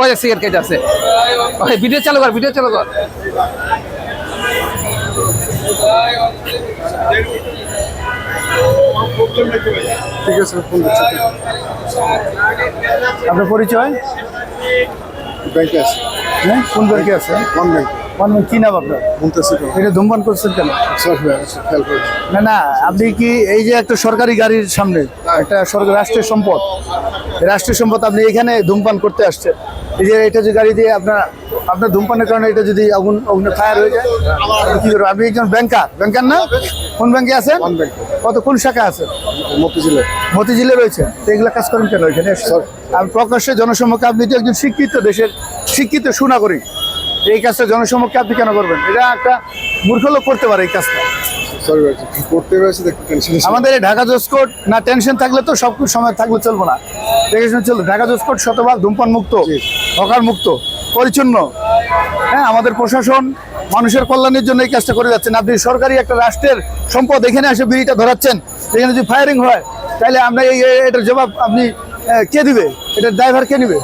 ওই যে সিগারেট কেটে আছে ওই ভিডিও চালু কর ভিডিও চালু কর। ঠিক আছে ফোন দিচ্ছি। আপনার পরিচয়? ব্যাংকে আছে। হ্যাঁ কোন ব্যাংকে আছে? কোন ব্যাংক? ব্যাংক কি নাম আপনার এটা ধূমপান করছেন কেন? না না আপনি কি এই যে একটা সরকারি গাড়ির সামনে একটা সরকার সম্পদ সম্পদ আপনি এখানে ধূমপান করতে আসছেন এই যে এটা যে গাড়ি দিয়ে আপনার আপনার ধূমপানের কারণে এটা যদি আগুন অগ্নি ফায়ার হয়ে যায় আপনি কি করবেন? আপনি একজন ব্যাংকার ব্যাংকার না? কোন ব্যাংকে আছেন? কত কোন শাখা আছে মতিঝিলে। মতিঝিলে রয়েছে তো এগুলা কাজ করেন কেন এখানে? আর প্রকাশ্যে জনসম্মুখে আপনি তো একজন শিক্ষিত দেশের শিক্ষিত সুনাগরিক। এই কাজটা জনসমক্ষে আপনি কেন করবেন? এটা একটা মূর্খ লোক করতে পারে এই কাজটা। আমাদের ঢাকা জোসকোট না টেনশন থাকলে তো সব সময় থাকলে চলবো না। দেখে শুনে চলবে। ঢাকা জোসকোট শতভাগ ধূমপান মুক্ত। হকার মুক্ত পরিচ্ছন্ন। হ্যাঁ আমাদের প্রশাসন মানুষের কল্যাণের জন্য এই কাজটা করে যাচ্ছেন আপনি সরকারি একটা রাষ্ট্রের সম্পদ এখানে এসে বিড়িটা ধরাচ্ছেন এখানে যদি ফায়ারিং হয় তাহলে আমরা এই এটার জবাব আপনি কে দিবে? এটার ড্রাইভার কে নিবে?